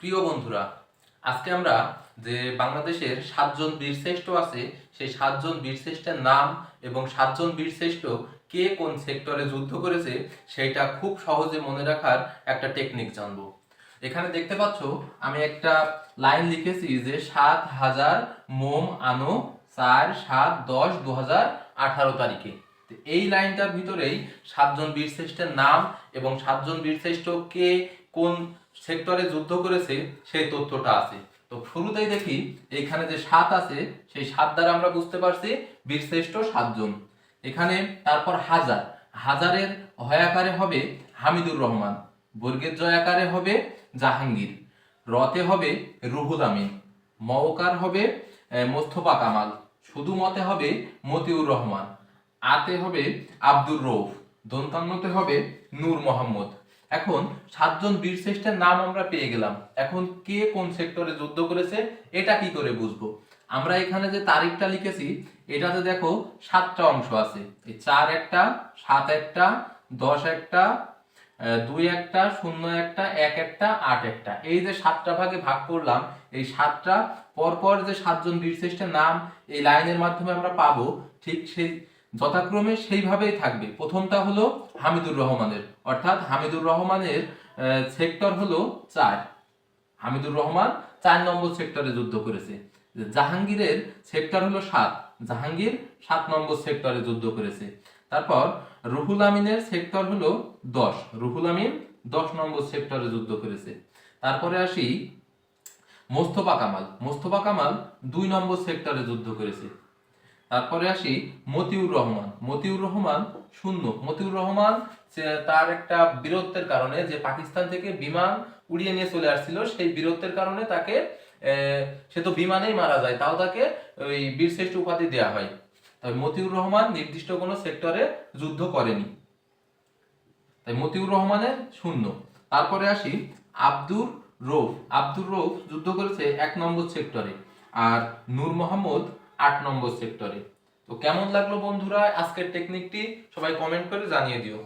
প্রিয় বন্ধুরা, আজকে আমরা যে বাংলাদেশের সাতজন বীরশ্রেষ্ঠ আছে, সেই সাতজন বীরশ্রেষ্ঠের নাম এবং সাতজন বীরশ্রেষ্ঠ কে কোন সেক্টরে যুদ্ধ করেছে, সেইটা খুব সহজে মনে রাখার একটা টেকনিক জানব। এখানে দেখতে পাচ্ছ, আমি একটা লাইন লিখেছি যে সাত হাজার মোম আনো চার সাত দশ দু হাজার আঠারো তারিখে। এই লাইনটার ভিতরেই সাতজন বীরশ্রেষ্ঠের নাম এবং সাতজন বীরশ্রেষ্ঠ কে কোন সেক্টরে যুদ্ধ করেছে, সেই তথ্যটা আছে। তো শুরুতেই দেখি, এখানে যে সাত আছে, সেই সাত দ্বারা আমরা বুঝতে পারছি বীরশ্রেষ্ঠ সাতজন। এখানে তারপর হাজার। হাজারের হয়াকারে হবে হামিদুর রহমান, বর্গের জয়াকারে হবে জাহাঙ্গীর রতে হবে রুহুল আমিন, মওকার হবে মোস্তফা কামাল, শুধু মতে হবে মতিউর রহমান, আতে হবে আব্দুর রৌফ দন্তান্নতে হবে নূর মোহাম্মদ। এখন সাতজন বীরশ্রেষ্ঠের নাম আমরা পেয়ে গেলাম। এখন কে কোন সেক্টরে যুদ্ধ করেছে, এটা কি করে বুঝব? আমরা এখানে যে তারিখটা লিখেছি, এটাতে দেখো সাতটা অংশ আছে। এই চার একটা, সাত একটা, দশ একটা দুই একটা, শূন্য একটা, এক একটা, আট একটা। এই যে সাতটা ভাগে ভাগ করলাম, এই সাতটা, পরপর যে সাতজন বীরশ্রেষ্ঠের নাম এই লাইনের মাধ্যমে আমরা পাবো, ঠিক সেই যথাক্রমে সেইভাবেই থাকবে। প্রথমটা হলো হামিদুর রহমানের। অর্থাৎ হামিদুর রহমানের সেক্টর হলো চার। হামিদুর রহমান চার নম্বর সেক্টরে যুদ্ধ করেছে। জাহাঙ্গীরের সেক্টর হলো সাত। জাহাঙ্গীর সাত নম্বর সেক্টরে যুদ্ধ করেছে। তারপর রুহুল আমিনের সেক্টর হলো দশ। রুহুল আমিন দশ নম্বর সেক্টরে যুদ্ধ করেছে। তারপরে আসি মোস্তফা কামাল। মোস্তফা কামাল দুই নম্বর সেক্টরে যুদ্ধ করেছে। তারপরে আসি মতিউর রহমান। মতিউর রহমান শূন্য। মতিউর রহমান তার একটা বীরত্বের কারণে যে পাকিস্তান থেকে বিমান উড়িয়ে নিয়ে চলে আসছিল, সেই বীরত্বের কারণে তাকে সে তো বিমানেই মারা যায়, তাও তাকে ওই বীরশ্রেষ্ঠ উপাধি দেওয়া হয়। তবে মতিউর রহমান নির্দিষ্ট কোনো সেক্টরে যুদ্ধ করেনি। তাই মতিউর রহমানের শূন্য। তারপরে আসি আব্দুর রৌফ। আব্দুর রৌফ যুদ্ধ করেছে এক নম্বর সেক্টরে। আর নূর মোহাম্মদ আট নম্বর সেক্টরে তো কেমন লাগল বন্ধুরা আজকের টেকনিকটি সবাই কমেন্ট করে জানিয়ে দিও।